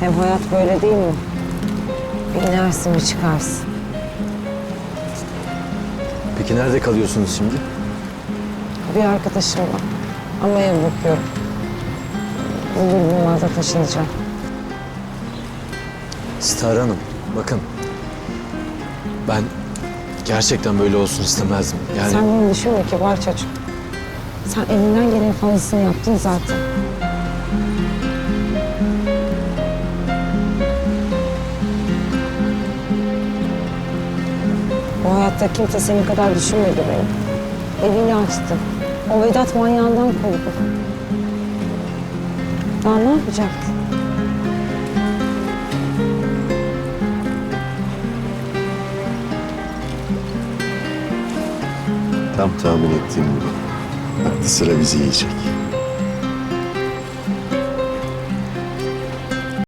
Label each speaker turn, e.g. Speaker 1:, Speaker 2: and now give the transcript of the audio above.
Speaker 1: Hem hayat böyle değil mi? Bir inersin bir çıkarsın.
Speaker 2: Peki nerede kalıyorsunuz şimdi?
Speaker 1: Bir arkadaşımla. Ama ev bakıyorum. Bulur bulmaz da taşınacağım.
Speaker 2: Star Hanım, bakın. Ben gerçekten böyle olsun istemezdim. Yani
Speaker 1: Sen bunu düşünme ki var çocuk. Sen elinden gelen fazlasını yaptın zaten. Bu hayatta kimse senin kadar düşünmedi beni. Evini açtı. O Vedat manyağından korudu. Daha ne yapacaktın?
Speaker 3: Tam tahmin ettiğim gibi. Aklı sıra bizi yiyecek.